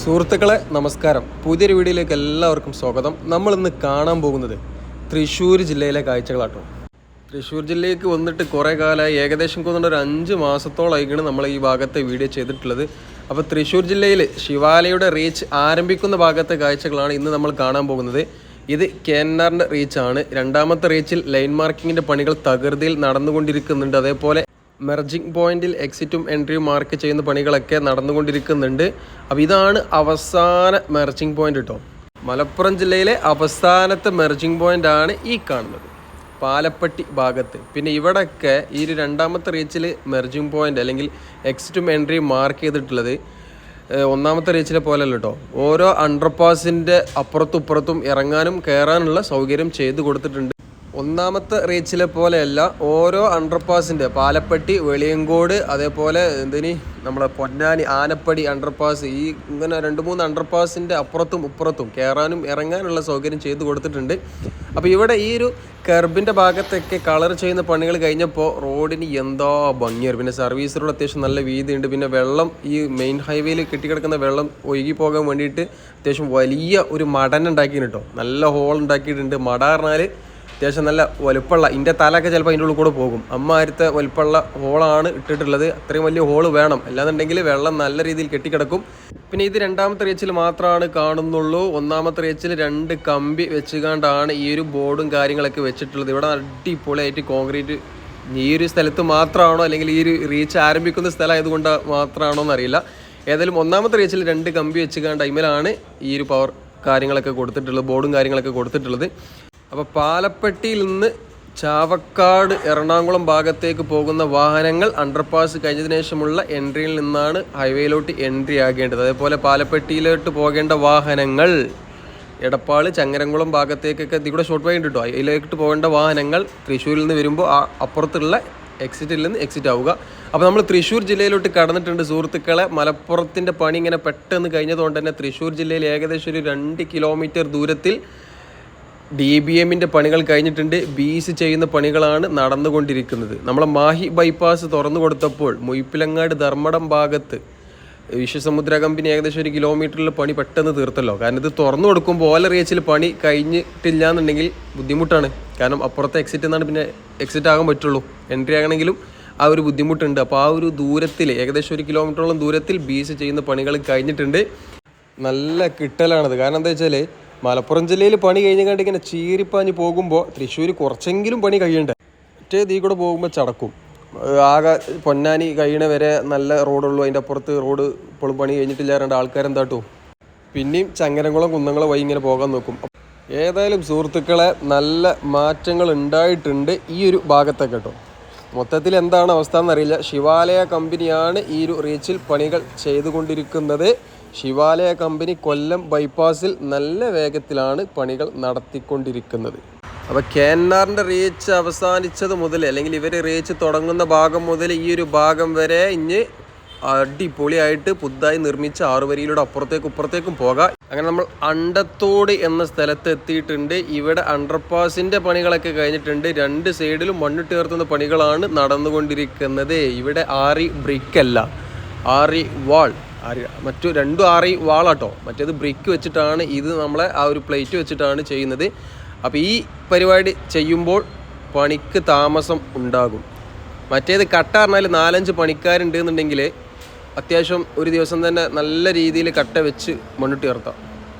സുഹൃത്തുക്കളെ നമസ്കാരം. പുതിയൊരു വീഡിയോയിലേക്ക് എല്ലാവർക്കും സ്വാഗതം. നമ്മൾ ഇന്ന് കാണാൻ പോകുന്നത് തൃശ്ശൂർ ജില്ലയിലെ കാഴ്ചകളാട്ടോ. തൃശ്ശൂർ ജില്ലയിലേക്ക് വന്നിട്ട് കുറേ കാലമായി ഏകദേശം കൊന്നിട്ട് ഒരു അഞ്ച് മാസത്തോളമായിക്കാണ് നമ്മൾ ഈ ഭാഗത്തെ വീഡിയോ ചെയ്തിട്ടുള്ളത്. അപ്പോൾ തൃശ്ശൂർ ജില്ലയിൽ ശിവാലയുടെ റീച്ച് ആരംഭിക്കുന്ന ഭാഗത്തെ കാഴ്ചകളാണ് ഇന്ന് നമ്മൾ കാണാൻ പോകുന്നത്. ഇത് കെന്നാറിന്റെ റീച്ചാണ്. രണ്ടാമത്തെ റീച്ചിൽ ലൈൻ മാർക്കിങ്ങിന്റെ പണികൾ തകൃതിയിൽ നടന്നുകൊണ്ടിരിക്കുന്നുണ്ട്. അതേപോലെ മെർജിങ് പോയിന്റിൽ എക്സിറ്റും എൻട്രിയും മാർക്ക് ചെയ്യുന്ന പണികളൊക്കെ നടന്നുകൊണ്ടിരിക്കുന്നുണ്ട്. അപ്പോൾ ഇതാണ് അവസാന മെർജിങ് പോയിന്റ് കേട്ടോ മലപ്പുറം ജില്ലയിലെ അവസാനത്തെ മെർജിങ് പോയിന്റ് ആണ് ഈ കാണുന്നത്. പാലപ്പെട്ടി ഭാഗത്ത്. പിന്നെ ഇവിടെയൊക്കെ ഈ ഒരു രണ്ടാമത്തെ റീച്ചിൽ മെർജിങ് പോയിന്റ് അല്ലെങ്കിൽ എക്സിറ്റും എൻട്രിയും മാർക്ക് ചെയ്തിട്ടുള്ളത് ഒന്നാമത്തെ റീച്ചിലെ പോലെയല്ല കേട്ടോ ഓരോ അണ്ടർപാസിന്റെ അപ്പുറത്തും ഇപ്പുറത്തും ഇറങ്ങാനും കയറാനുള്ള സൗകര്യം ചെയ്തു കൊടുത്തിട്ടുണ്ട്. ഒന്നാമത്തെ റീച്ചിലെ പോലെയല്ല ഓരോ അണ്ടർപാസിന്റെ പാലപ്പെട്ടി വെളിയങ്കോട് അതേപോലെ എന്തിനി നമ്മളെ പൊന്നാനി ആനപ്പടി അണ്ടർപാസ് ഈ ഇങ്ങനെ രണ്ട് മൂന്ന് അണ്ടർപാസിന്റെ അപ്പുറത്തും ഇപ്പുറത്തും കയറാനും ഇറങ്ങാനുള്ള സൗകര്യം ചെയ്തു കൊടുത്തിട്ടുണ്ട്. അപ്പോൾ ഇവിടെ ഈ ഒരു കർബിന്റെ ഭാഗത്തൊക്കെ കളർ ചെയ്യുന്ന പണികൾ കഴിഞ്ഞപ്പോൾ റോഡിന് എന്തോ ഭംഗിയാണ് പിന്നെ സർവീസ് റോഡ് അത്യാവശ്യം നല്ല വീതിയുണ്ട്. പിന്നെ വെള്ളം ഈ മെയിൻ ഹൈവേയിൽ കെട്ടിക്കിടക്കുന്ന വെള്ളം ഒഴുകി പോകാൻ വേണ്ടിയിട്ട് അത്യാവശ്യം വലിയ ഒരു മടൻ ഉണ്ടാക്കിയിട്ടുണ്ട് നല്ല ഹോൾ ഉണ്ടാക്കിയിട്ടുണ്ട്. മട പറഞ്ഞാൽ അത്യാവശ്യം നല്ല വലുപ്പമുള്ള ഇതിന്റെ തലയൊക്കെ ചിലപ്പോൾ അതിന്റെ ഉള്ളിൽ കൂടെ പോകും. അമ്മ വലുപ്പമുള്ള ഹോളാണ് ഇട്ടിട്ടുള്ളത്. അത്രയും വലിയ ഹോൾ വേണം. അല്ലാന്നുണ്ടെങ്കിൽ വെള്ളം നല്ല രീതിയിൽ കെട്ടിക്കിടക്കും. പിന്നെ ഇത് രണ്ടാമത്തെ റേച്ചിൽ മാത്രമാണ് കാണുന്നുള്ളൂ. ഒന്നാമത്തെ റേച്ചിൽ രണ്ട് കമ്പി വെച്ചുകൊണ്ടാണ് ഈ ഒരു ബോർഡും കാര്യങ്ങളൊക്കെ വെച്ചിട്ടുള്ളത്. ഇവിടെ അടിപൊളിയായിട്ട് കോൺക്രീറ്റ് ഈ ഒരു സ്ഥലത്ത് മാത്രമാണോ അല്ലെങ്കിൽ ഈ ഒരു റീച്ച് ആരംഭിക്കുന്ന സ്ഥലമായതുകൊണ്ട് മാത്രമാണോ എന്നറിയില്ല. ഏതായാലും ഒന്നാമത്തെ റീച്ചിൽ രണ്ട് കമ്പി വെച്ചുകൊണ്ട് അതിമേലാണ് ഈ ഒരു പവർ കാര്യങ്ങളൊക്കെ കൊടുത്തിട്ടുള്ളത് ബോർഡും കാര്യങ്ങളൊക്കെ കൊടുത്തിട്ടുള്ളത്. അപ്പോൾ പാലപ്പെട്ടിയിൽ നിന്ന് ചാവക്കാട് എറണാകുളം ഭാഗത്തേക്ക് പോകുന്ന വാഹനങ്ങൾ അണ്ടർപാസ് കഴിഞ്ഞതിന് ശേഷമുള്ള എൻട്രിയിൽ നിന്നാണ് ഹൈവേയിലോട്ട് എൻട്രി ആകേണ്ടത്. അതേപോലെ പാലപ്പെട്ടിയിലോട്ട് പോകേണ്ട വാഹനങ്ങൾ എടപ്പാൾ ചങ്ങരംകുളം ഭാഗത്തേക്കൊക്കെ ഇതിൽ കൂടെ ഷോർട്ട് വഴി ഉണ്ട് കേട്ടോ അതിലേക്ക് പോകേണ്ട വാഹനങ്ങൾ തൃശ്ശൂരിൽ നിന്ന് വരുമ്പോൾ ആ അപ്പുറത്തുള്ള എക്സിറ്റിൽ നിന്ന് എക്സിറ്റ് ആവുക. അപ്പോൾ നമ്മൾ തൃശ്ശൂർ ജില്ലയിലോട്ട് കടന്നിട്ടുണ്ട് സുഹൃത്തുക്കളെ. മലപ്പുറത്തിന്റെ പണി ഇങ്ങനെ പെട്ടെന്ന് കഴിഞ്ഞതുകൊണ്ട് തന്നെ തൃശ്ശൂർ ജില്ലയിൽ ഏകദേശം ഒരു രണ്ട് കിലോമീറ്റർ ദൂരത്തിൽ ഡി ബി എമ്മിന്റെ പണികൾ കഴിഞ്ഞിട്ടുണ്ട്. ബി സി ചെയ്യുന്ന പണികളാണ് നടന്നുകൊണ്ടിരിക്കുന്നത്. നമ്മളെ മാഹി ബൈപ്പാസ് തുറന്നു കൊടുത്തപ്പോൾ മുയ്പിലങ്ങാട് ധർമ്മടം ഭാഗത്ത് വിശ്വസമുദ്ര കമ്പനി ഏകദേശം ഒരു കിലോമീറ്ററിൽ പണി പെട്ടെന്ന് തീർത്തല്ലോ. കാരണം ഇത് തുറന്നു കൊടുക്കുമ്പോൾ ഓല റീച്ചിൽ പണി കഴിഞ്ഞിട്ടില്ല എന്നുണ്ടെങ്കിൽ ബുദ്ധിമുട്ടാണ്. കാരണം അപ്പുറത്തെ എക്സിറ്റ് എന്നാണ് പിന്നെ എക്സിറ്റ് ആകാൻ പറ്റുള്ളൂ. എൻട്രി ആകണമെങ്കിലും ആ ഒരു ബുദ്ധിമുട്ടുണ്ട്. അപ്പോൾ ആ ഒരു ദൂരത്തിൽ ഏകദേശം ഒരു കിലോമീറ്ററോളം ദൂരത്തിൽ ബി സി ചെയ്യുന്ന പണികൾ കഴിഞ്ഞിട്ടുണ്ട്. നല്ല കിട്ടലാണത്. കാരണം എന്താ വെച്ചാൽ മലപ്പുറം ജില്ലയിൽ പണി കഴിഞ്ഞാണ്ട് ഇങ്ങനെ ചീരിപ്പാഞ്ഞ് പോകുമ്പോൾ തൃശ്ശൂർ കുറച്ചെങ്കിലും പണി കഴിയണ്ടേ? മറ്റേ ഇതിൽ കൂടെ പോകുമ്പോൾ ചടക്കും. ആകെ പൊന്നാനി കഴിയണ വരെ നല്ല റോഡുള്ളൂ. അതിന്റെ അപ്പുറത്ത് റോഡ് ഇപ്പോഴും പണി കഴിഞ്ഞിട്ടില്ല രണ്ട് ആൾക്കാരെന്താട്ടോ പിന്നെയും ചങ്ങരംകുളം കുന്നംകുളം വഴി ഇങ്ങനെ പോകാൻ നോക്കും. ഏതായാലും സുഹൃത്തുക്കളെ നല്ല മാറ്റങ്ങൾ ഉണ്ടായിട്ടുണ്ട് ഈ ഒരു ഭാഗത്തൊക്കെ കേട്ടോ. മൊത്തത്തിൽ എന്താണ് അവസ്ഥ എന്നറിയില്ല. ശിവാലയ കമ്പനിയാണ് ഈ ഒരു റീച്ചിൽ പണികൾ ചെയ്തുകൊണ്ടിരിക്കുന്നത്. ശിവാലയ കമ്പനി കൊല്ലം ബൈപ്പാസിൽ നല്ല വേഗത്തിലാണ് പണികൾ നടത്തിക്കൊണ്ടിരിക്കുന്നത്. അപ്പോൾ കേന്നാറിന്റെ റീച്ച് അവസാനിച്ചത് മുതൽ അല്ലെങ്കിൽ ഇവർ റീച്ച് തുടങ്ങുന്ന ഭാഗം മുതൽ ഈ ഒരു ഭാഗം വരെ ഇനി അടിപൊളിയായിട്ട് പുതുതായി നിർമ്മിച്ച ആറുവരിയിലൂടെ അപ്പുറത്തേക്കും ഇപ്പുറത്തേക്കും പോകാം. അങ്ങനെ നമ്മൾ അണ്ടത്തോട് എന്ന സ്ഥലത്ത് എത്തിയിട്ടുണ്ട്. ഇവിടെ അണ്ടർപാസിന്റെ പണികളൊക്കെ കഴിഞ്ഞിട്ടുണ്ട്. രണ്ട് സൈഡിലും മണ്ണിട്ട് ചേർത്തുന്ന പണികളാണ് നടന്നുകൊണ്ടിരിക്കുന്നത്. ഇവിടെ ആറി ബ്രിക്കല്ല ആറി വാൾ മറ്റു രണ്ടും ആറി വാളാട്ടോ. മറ്റേത് ബ്രിക്ക് വെച്ചിട്ടാണ് ഇത് നമ്മളെ ആ ഒരു പ്ലേറ്റ് വെച്ചിട്ടാണ് ചെയ്യുന്നത്. അപ്പോൾ ഈ പരിപാടി ചെയ്യുമ്പോൾ പണിക്ക് താമസം ഉണ്ടാകും. മറ്റേത് കട്ട പറഞ്ഞാൽ നാലഞ്ച് പണിക്കാരുണ്ട് എന്നുണ്ടെങ്കിൽ അത്യാവശ്യം ഒരു ദിവസം തന്നെ നല്ല രീതിയിൽ കട്ട വെച്ച് മണ്ണിട്ട് ഉയർത്താം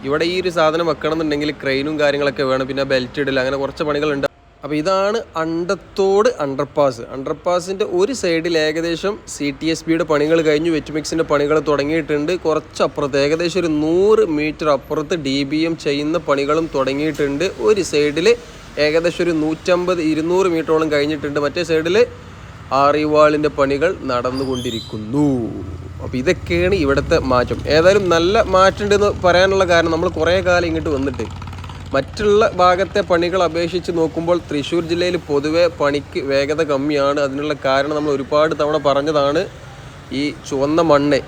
ഇവിടെ ഈ ഒരു സാധനം വെക്കണം എന്നുണ്ടെങ്കിൽ ക്രെയിനും കാര്യങ്ങളൊക്കെ വേണം. പിന്നെ ബെൽറ്റ് ഇടില്ല അങ്ങനെ കുറച്ച് പണികളുണ്ട്. അപ്പോൾ ഇതാണ് അണ്ടത്തോട് അണ്ടർപാസ് അണ്ടർപാസിന്റെ ഒരു സൈഡിൽ ഏകദേശം സി ടി എസ് ബിയുടെ പണികൾ കഴിഞ്ഞു. വെറ്റുമിക്സിന്റെ പണികൾ തുടങ്ങിയിട്ടുണ്ട്. കുറച്ചപ്പുറത്ത് ഏകദേശം ഒരു നൂറ് മീറ്റർ അപ്പുറത്ത് ഡി ബി എം ചെയ്യുന്ന പണികളും തുടങ്ങിയിട്ടുണ്ട്. ഒരു സൈഡിൽ ഏകദേശം ഒരു നൂറ്റമ്പത് ഇരുന്നൂറ് മീറ്ററോളം കഴിഞ്ഞിട്ടുണ്ട്. മറ്റേ സൈഡിൽ ആറിവാളിന്റെ പണികൾ നടന്നുകൊണ്ടിരിക്കുന്നു. അപ്പോൾ ഇതൊക്കെയാണ് ഇവിടുത്തെ മാറ്റം. ഏതായാലും നല്ല മാറ്റമുണ്ടെന്ന് പറയാനുള്ള കാരണം നമ്മൾ കുറേ കാലം ഇങ്ങോട്ട് വന്നിട്ട് മറ്റുള്ള ഭാഗത്തെ പണികൾ അപേക്ഷിച്ച് നോക്കുമ്പോൾ തൃശ്ശൂർ ജില്ലയിൽ പൊതുവെ പണിക്ക് വേഗത കമ്മിയാണ്. അതിനുള്ള കാരണം നമ്മൾ ഒരുപാട് തവണ പറഞ്ഞതാണ്. ഈ ചുവന്ന മണ്ണ്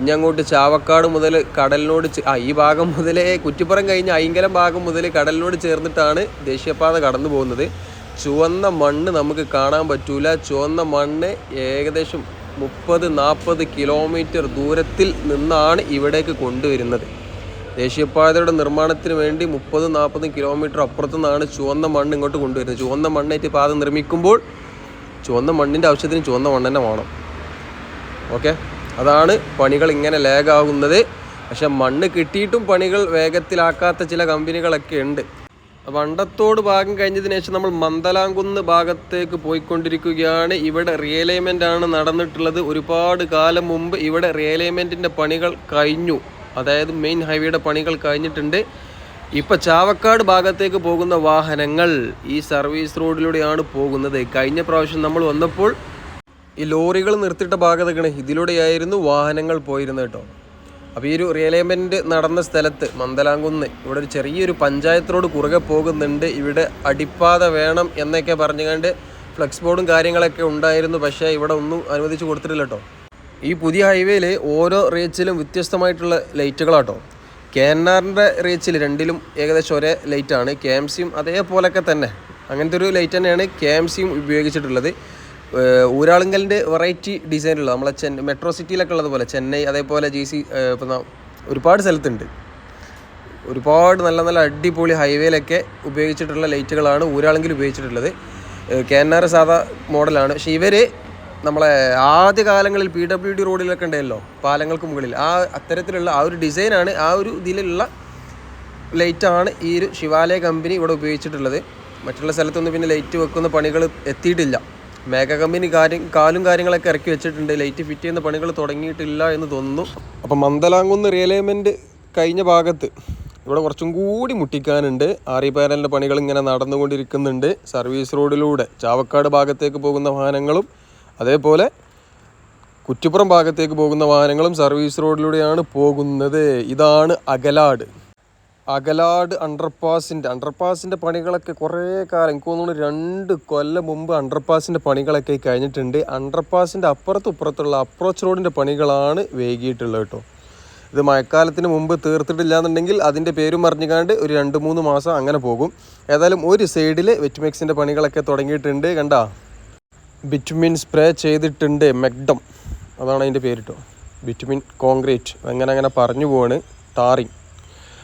ഇനി അങ്ങോട്ട് ചാവക്കാട് മുതൽ കടലിനോട് ആ ഈ ഭാഗം മുതലേ കുറ്റിപ്പുറം കഴിഞ്ഞ് അയിങ്കലം ഭാഗം മുതൽ കടലിനോട് ചേർന്നിട്ടാണ് ദേശീയപാത കടന്നു പോകുന്നത്. ചുവന്ന മണ്ണ് നമുക്ക് കാണാൻ പറ്റൂല. ചുവന്ന മണ്ണ് ഏകദേശം മുപ്പത് നാൽപ്പത് കിലോമീറ്റർ ദൂരത്തിൽ നിന്നാണ് ഇവിടേക്ക് കൊണ്ടുവരുന്നത്. ദേശീയപാതയുടെ നിർമ്മാണത്തിന് വേണ്ടി മുപ്പത് നാൽപ്പത് കിലോമീറ്റർ അപ്പുറത്തു നിന്നാണ് ചുവന്ന മണ്ണ് ഇങ്ങോട്ട് കൊണ്ടുവരുന്നത്. ചുവന്ന മണ്ണേറ്റ് പാത നിർമ്മിക്കുമ്പോൾ ചുവന്ന മണ്ണിന്റെ ആവശ്യത്തിന് ചുവന്ന മണ്ണ് തന്നെ വേണം. ഓക്കെ അതാണ് പണികൾ ഇങ്ങനെ ലേഗാകുന്നത് പക്ഷെ മണ്ണ് കിട്ടിയിട്ടും പണികൾ വേഗത്തിലാക്കാത്ത ചില കമ്പനികളൊക്കെ ഉണ്ട്. വണ്ടത്തോട് ഭാഗം കഴിഞ്ഞതിന് ശേഷം നമ്മൾ മന്ദലാംകുന്ന് ഭാഗത്തേക്ക് പോയിക്കൊണ്ടിരിക്കുകയാണ്. ഇവിടെ റിയലൈൻമെന്റ് ആണ് നടന്നിട്ടുള്ളത്. ഒരുപാട് കാലം മുമ്പ് ഇവിടെ റിയലൈൻമെന്റിന്റെ പണികൾ കഴിഞ്ഞു. അതായത് മെയിൻ ഹൈവേയുടെ പണികൾ കഴിഞ്ഞിട്ടുണ്ട്. ഇപ്പോൾ ചാവക്കാട് ഭാഗത്തേക്ക് പോകുന്ന വാഹനങ്ങൾ ഈ സർവീസ് റോഡിലൂടെയാണ് പോകുന്നത്. കഴിഞ്ഞ പ്രാവശ്യം നമ്മൾ വന്നപ്പോൾ ഈ ലോറികൾ നിർത്തിയിട്ട ഭാഗത്തേക്കാണ് ഇതിലൂടെയായിരുന്നു വാഹനങ്ങൾ പോയിരുന്നത് കേട്ടോ. അപ്പോൾ ഈ ഒരു റിയലൈൻമെന്റ് നടന്ന സ്ഥലത്ത് മന്ദലാംകുന്ന് ഇവിടെ ഒരു ചെറിയൊരു പഞ്ചായത്ത് റോഡ് കുറുകെ പോകുന്നുണ്ട്. ഇവിടെ അടിപ്പാത വേണം എന്നൊക്കെ പറഞ്ഞുകൊണ്ട് ഫ്ലെക്സ് ബോർഡും കാര്യങ്ങളൊക്കെ ഉണ്ടായിരുന്നു. പക്ഷേ ഇവിടെ ഒന്നും അനുവദിച്ചു കൊടുത്തിട്ടില്ല കേട്ടോ. ഈ പുതിയ ഹൈവേയിൽ ഓരോ റേച്ചിലും വ്യത്യസ്തമായിട്ടുള്ള ലൈറ്റുകളാട്ടോ. കെ എൻ ആറിന്റെ റേച്ചിൽ രണ്ടിലും ഏകദേശം ഒരേ ലൈറ്റാണ്. കെ എം സിയും അതേപോലൊക്കെ തന്നെ. അങ്ങനത്തെ ഒരു ലൈറ്റ് തന്നെയാണ് കെ എം സിയും ഉപയോഗിച്ചിട്ടുള്ളത്. ഊരാളുങ്കലിന്റെ വെറൈറ്റി ഡിസൈനുള്ള നമ്മളെ ചെന്നൈ മെട്രോ സിറ്റിയിലൊക്കെ ഉള്ളതുപോലെ ചെന്നൈ അതേപോലെ ജി സി ഇപ്പം ഒരുപാട് സ്ഥലത്തുണ്ട്. ഒരുപാട് നല്ല നല്ല അടിപൊളി ഹൈവേയിലൊക്കെ ഉപയോഗിച്ചിട്ടുള്ള ലൈറ്റുകളാണ് ഊരാളെങ്കിൽ ഉപയോഗിച്ചിട്ടുള്ളത്. കെ എൻ ആർ സാധാ മോഡലാണ് പക്ഷേ ഇവർ നമ്മളെ ആദ്യ കാലങ്ങളിൽ പി ഡബ്ല്യു ഡി റോഡിലൊക്കെ ഉണ്ടല്ലോ പാലങ്ങൾക്ക് മുകളിൽ. ആ അത്തരത്തിലുള്ള ആ ഒരു ഡിസൈനാണ് ആ ഒരു ഇതിലുള്ള ലൈറ്റാണ് ഈ ഒരു ശിവാലയ കമ്പനി ഇവിടെ ഉപയോഗിച്ചിട്ടുള്ളത്. മറ്റുള്ള സ്ഥലത്തൊന്നും പിന്നെ ലൈറ്റ് വെക്കുന്ന പണികൾ എത്തിയിട്ടില്ല. മേഘ കമ്പനി കാര്യം കാലും കാര്യങ്ങളൊക്കെ ഇറക്കി വെച്ചിട്ടുണ്ട്. ലൈറ്റ് ഫിറ്റ് ചെയ്യുന്ന പണികൾ തുടങ്ങിയിട്ടില്ല എന്ന് തോന്നുന്നു. അപ്പോൾ മന്ദലാങ്കുന്ന് റിയലൈൻമെന്റ് കഴിഞ്ഞ ഭാഗത്ത് ഇവിടെ കുറച്ചും കൂടി മുട്ടിക്കാനുണ്ട്. ആറി പാനലിന്റെ പണികൾ ഇങ്ങനെ നടന്നുകൊണ്ടിരിക്കുന്നുണ്ട്. സർവീസ് റോഡിലൂടെ ചാവക്കാട് ഭാഗത്തേക്ക് പോകുന്ന വാഹനങ്ങളും അതേപോലെ കുറ്റിപ്പുറം ഭാഗത്തേക്ക് പോകുന്ന വാഹനങ്ങളും സർവീസ് റോഡിലൂടെയാണ് പോകുന്നത്. ഇതാണ് അകലാട്. അകലാട് അണ്ടർപാസിന്റെ അണ്ടർപാസിന്റെ പണികളൊക്കെ കുറേ കാലം എനിക്ക് തോന്നുന്നു രണ്ട് കൊല്ലം മുമ്പ് അണ്ടർപാസിന്റെ പണികളൊക്കെ കഴിഞ്ഞിട്ടുണ്ട്. അണ്ടർപാസിന്റെ അപ്പുറത്തും ഇപ്പുറത്തുള്ള അപ്രോച്ച് റോഡിന്റെ പണികളാണ് വൈകിയിട്ടുള്ളത് കേട്ടോ. ഇത് മഴക്കാലത്തിന് മുമ്പ് തീർത്തിട്ടില്ല എന്നുണ്ടെങ്കിൽ അതിന്റെ പേരും പറഞ്ഞുകാണ്ട് ഒരു രണ്ട് മൂന്ന് മാസം അങ്ങനെ പോകും. ഏതായാലും ഒരു സൈഡിൽ വെറ്റ്മെക്സിന്റെ പണികളൊക്കെ തുടങ്ങിയിട്ടുണ്ട് കണ്ടാ? ബിറ്റുമിൻ സ്പ്രേ ചെയ്തിട്ടുണ്ട് മെഗ്ഡം അതാണ് അതിന്റെ പേരിട്ടോ. ബിറ്റുമിൻ കോൺക്രീറ്റ് അങ്ങനെ അങ്ങനെ പറഞ്ഞു പോവാണ് ടാറിങ്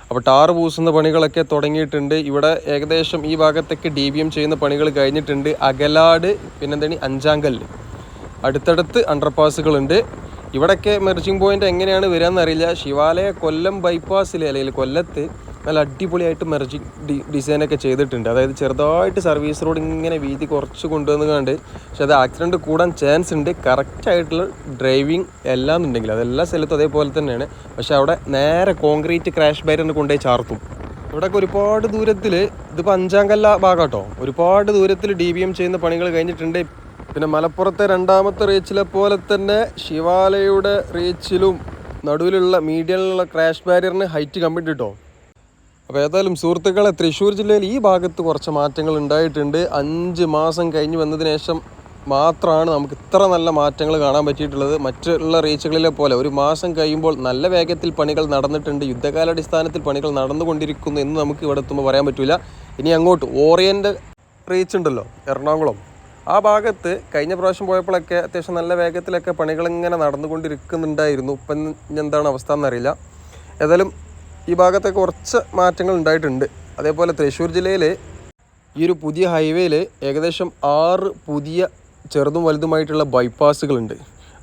അപ്പോൾ ടാറ് പൂസുന്ന പണികളൊക്കെ തുടങ്ങിയിട്ടുണ്ട്. ഇവിടെ ഏകദേശം ഈ ഭാഗത്തൊക്കെ ഡി ബി എം ചെയ്യുന്ന പണികൾ കഴിഞ്ഞിട്ടുണ്ട്. അകലാട് പിന്നെന്താണ് അഞ്ചാങ്കല്ല് അടുത്തടുത്ത് അണ്ടർപാസുകളുണ്ട് ഇവിടെയൊക്കെ മെർജിങ് പോയിന്റ് എങ്ങനെയാണ് വരിക എന്നറിയില്ല ശിവാലയ കൊല്ലം ബൈപ്പാസിൽ അല്ലെങ്കിൽ കൊല്ലത്ത് നല്ല അടിപൊളിയായിട്ട് മെർജി ഡി ഡിസൈനൊക്കെ ചെയ്തിട്ടുണ്ട്. അതായത് ചെറുതായിട്ട് സർവീസ് റോഡ് ഇങ്ങനെ വീതി കുറച്ച് കൊണ്ടുവന്ന് കണ്ട് പക്ഷെ അത് ആക്സിഡന്റ് കൂടാൻ ചാൻസ് ഉണ്ട്. കറക്റ്റായിട്ടുള്ള ഡ്രൈവിംഗ് എല്ലാം എന്നുണ്ടെങ്കിൽ അതെല്ലാ സ്ഥലത്തും അതേപോലെ തന്നെയാണ്. പക്ഷെ അവിടെ നേരെ കോൺക്രീറ്റ് ക്രാഷ് ബാരിയറിന് കൊണ്ടുപോയി ചാർത്തും. ഇവിടെയൊക്കെ ഒരുപാട് ദൂരത്തിൽ ഇതിപ്പോൾ അഞ്ചാം കല്ല ഭാഗാട്ടോ. ഒരുപാട് ദൂരത്തിൽ ഡി ബി എം ചെയ്യുന്ന പണികൾ കഴിഞ്ഞിട്ടുണ്ട്. പിന്നെ മലപ്പുറത്തെ രണ്ടാമത്തെ റീച്ചിലെ പോലെ തന്നെ ശിവാലയുടെ റീച്ചിലും നടുവിലുള്ള മീഡിയയിലുള്ള ക്രാഷ് ബാരിയറിന് ഹൈറ്റ് കമ്പിട്ട് കേട്ടോ അപ്പോൾ ഏതായാലും സുഹൃത്തുക്കളെ തൃശ്ശൂർ ജില്ലയിൽ ഈ ഭാഗത്ത് കുറച്ച് മാറ്റങ്ങൾ ഉണ്ടായിട്ടുണ്ട്. അഞ്ച് മാസം കഴിഞ്ഞ് വന്നതിന് ശേഷം മാത്രമാണ് നമുക്ക് ഇത്ര നല്ല മാറ്റങ്ങൾ കാണാൻ പറ്റിയിട്ടുള്ളത്. മറ്റുള്ള റീച്ചുകളിലെ പോലെ ഒരു മാസം കഴിയുമ്പോൾ നല്ല വേഗത്തിൽ പണികൾ നടന്നിട്ടുണ്ട്. യുദ്ധകാലാടിസ്ഥാനത്തിൽ പണികൾ നടന്നുകൊണ്ടിരിക്കുന്നു എന്ന് നമുക്ക് ഇവിടെ എത്തുമ്പോൾ പറയാൻ പറ്റില്ല ഇനി അങ്ങോട്ട് ഓറിയന്റ് റീച്ച് ഉണ്ടല്ലോ എറണാകുളം. ആ ഭാഗത്ത് കഴിഞ്ഞ പ്രാവശ്യം പോയപ്പോഴൊക്കെ അത്യാവശ്യം നല്ല വേഗത്തിലൊക്കെ പണികൾ ഇങ്ങനെ നടന്നുകൊണ്ടിരിക്കുന്നുണ്ടായിരുന്നു. ഇപ്പം എന്താണ് അവസ്ഥ എന്നറിയില്ല. ഏതായാലും ഈ ഭാഗത്തെ കുറച്ച് മാറ്റങ്ങൾ ഉണ്ടായിട്ടുണ്ട്. അതേപോലെ തൃശ്ശൂർ ജില്ലയിൽ ഈ ഒരു പുതിയ ഹൈവേയിൽ ഏകദേശം ആറ് പുതിയ ചെറുതും വലുതുമായിട്ടുള്ള ബൈപ്പാസുകളുണ്ട്.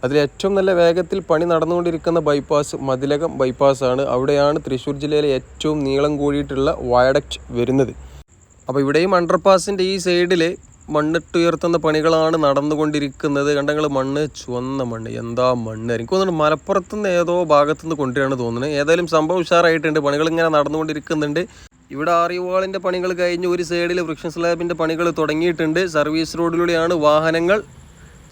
അതിൽ ഏറ്റവും നല്ല വേഗത്തിൽ പണി നടന്നുകൊണ്ടിരിക്കുന്ന ബൈപ്പാസ് മതിലകം ബൈപ്പാസാണ്. അവിടെയാണ് തൃശ്ശൂർ ജില്ലയിലെ ഏറ്റവും നീളം കൂടിയിട്ടുള്ള വയഡക്റ്റ് വരുന്നത്. അപ്പോൾ ഇവിടെയും അണ്ടർപാസിന്റെ ഈ സൈഡിൽ മണ്ണിട്ടുയർത്തുന്ന പണികളാണ് നടന്നുകൊണ്ടിരിക്കുന്നത്. കണ്ടങ്ങൾ മണ്ണ് ചുവന്ന മണ്ണ്. എന്താ മണ്ണ്? എനിക്ക് തോന്നുന്നു മലപ്പുറത്ത് നിന്ന് ഏതോ ഭാഗത്തു നിന്ന് കൊണ്ടുവരാണ് തോന്നുന്നത്. ഏതായാലും സംഭവം ഉഷാറായിട്ടുണ്ട്. പണികൾ ഇങ്ങനെ നടന്നുകൊണ്ടിരിക്കുന്നുണ്ട്. ഇവിടെ ആറിവാളിന്റെ പണികൾ കഴിഞ്ഞ് ഒരു സൈഡിൽ വൃക്ഷ സ്ലാബിന്റെ പണികൾ തുടങ്ങിയിട്ടുണ്ട്. സർവീസ് റോഡിലൂടെയാണ് വാഹനങ്ങൾ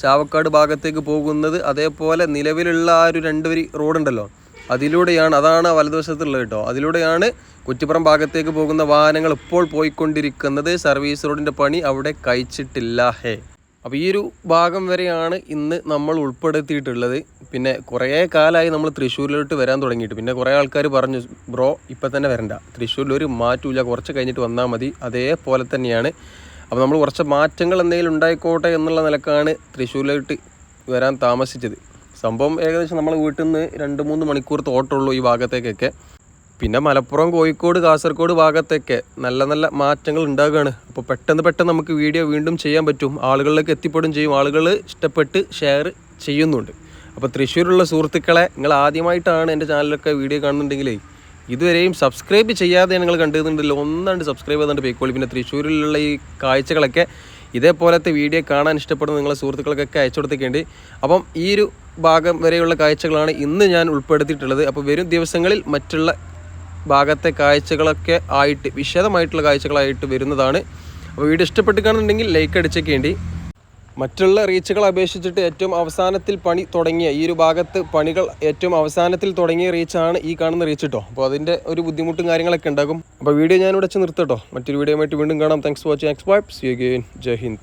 ചാവക്കാട് ഭാഗത്തേക്ക് പോകുന്നത്. അതേപോലെ നിലവിലുള്ള ആ ഒരു രണ്ട് വരി റോഡുണ്ടല്ലോ. അതിലൂടെയാണ് അതാണ് വലതുവശത്തുള്ളത് കേട്ടോ. അതിലൂടെയാണ് കുറ്റിപ്പുറം ഭാഗത്തേക്ക് പോകുന്ന വാഹനങ്ങൾ ഇപ്പോൾ പോയിക്കൊണ്ടിരിക്കുന്നത്. സർവീസ് റോഡിന്റെ പണി അവിടെ കഴിച്ചിട്ടില്ല. ഹേ. അപ്പോൾ ഈ ഒരു ഭാഗം വരെയാണ് ഇന്ന് നമ്മൾ ഉൾപ്പെടുത്തിയിട്ടുള്ളത്. പിന്നെ കുറേ കാലമായി നമ്മൾ തൃശ്ശൂരിലോട്ട് വരാൻ തുടങ്ങിയിട്ട്. പിന്നെ കുറേ ആൾക്കാർ പറഞ്ഞു ബ്രോ ഇപ്പം തന്നെ വരണ്ട. തൃശ്ശൂരിൽ ഒരു മാറ്റമില്ല കുറച്ച് കഴിഞ്ഞിട്ട് വന്നാൽ മതി. അതേപോലെ തന്നെയാണ്. അപ്പോൾ നമ്മൾ കുറച്ച് മാറ്റങ്ങൾ എന്തെങ്കിലും ഉണ്ടായിക്കോട്ടെ എന്നുള്ള നിലക്കാണ് തൃശ്ശൂരിലോട്ട് വരാൻ താമസിച്ചത്. സംഭവം ഏകദേശം നമ്മൾ വീട്ടിൽ നിന്ന് രണ്ട് മൂന്ന് മണിക്കൂറത്തെ ഓട്ടമുള്ളൂ ഈ ഭാഗത്തേക്കൊക്കെ. പിന്നെ മലപ്പുറം കോഴിക്കോട് കാസർഗോഡ് ഭാഗത്തൊക്കെ നല്ല നല്ല മാറ്റങ്ങൾ ഉണ്ടാകുകയാണ് അപ്പോൾ പെട്ടെന്ന് പെട്ടെന്ന് നമുക്ക് വീഡിയോ വീണ്ടും ചെയ്യാൻ പറ്റും. ആളുകളിലേക്ക് എത്തിപ്പെടും ചെയ്യും. ആളുകൾ ഇഷ്ടപ്പെട്ട് ഷെയർ ചെയ്യുന്നുണ്ട്. അപ്പോൾ തൃശ്ശൂരുള്ള സുഹൃത്തുക്കളെ നിങ്ങൾ ആദ്യമായിട്ടാണ് എന്റെ ചാനലൊക്കെ വീഡിയോ കാണുന്നുണ്ടെങ്കിൽ ഇതുവരെയും സബ്സ്ക്രൈബ് ചെയ്യാതെ നിങ്ങൾ കണ്ടിരുന്നുണ്ടല്ലോ ഒന്നാണ്ട് സബ്സ്ക്രൈബ് ചെയ്തുകൊണ്ട് പോയിക്കോളി. പിന്നെ തൃശ്ശൂരിലുള്ള ഈ കാഴ്ചകളൊക്കെ ഇതേപോലത്തെ വീഡിയോ കാണാൻ ഇഷ്ടപ്പെടുന്ന നിങ്ങളെ സുഹൃത്തുക്കൾക്കൊക്കെ അയച്ചു കൊടുത്തേക്കേണ്ടി അപ്പം ഈ ഒരു ഭാഗം വരെയുള്ള കാഴ്ചകളാണ് ഇന്ന് ഞാൻ ഉൾപ്പെടുത്തിയിട്ടുള്ളത്. അപ്പോൾ വരും ദിവസങ്ങളിൽ മറ്റുള്ള ഭാഗത്തെ കാഴ്ചകളൊക്കെ ആയിട്ട് വിശദമായിട്ടുള്ള കാഴ്ചകളായിട്ട് വരുന്നതാണ്. അപ്പോൾ വീഡിയോ ഇഷ്ടപ്പെട്ട് കാണുന്നുണ്ടെങ്കിൽ ലൈക്ക് അടിച്ചേക്കേണ്ടി മറ്റുള്ള റീച്ചുകൾ അപേക്ഷിച്ചിട്ട് ഏറ്റവും അവസാനത്തിൽ പണി തുടങ്ങിയ ഈ ഒരു ഭാഗത്ത് പണികൾ ഏറ്റവും അവസാനത്തിൽ തുടങ്ങിയ റീച്ചാണ് ഈ കാണുന്ന റീച്ച് കേട്ടോ അപ്പോൾ അതിന്റെ ഒരു ബുദ്ധിമുട്ടും കാര്യങ്ങളൊക്കെ ഉണ്ടാകും. അപ്പോൾ വീഡിയോ ഞാൻ ഇവിടെ വെച്ച് നിർത്തട്ടോ മറ്റൊരു വീഡിയോ ആയിട്ട് വീണ്ടും കാണാം. Thanks for watching X vibe see again Jai Hind.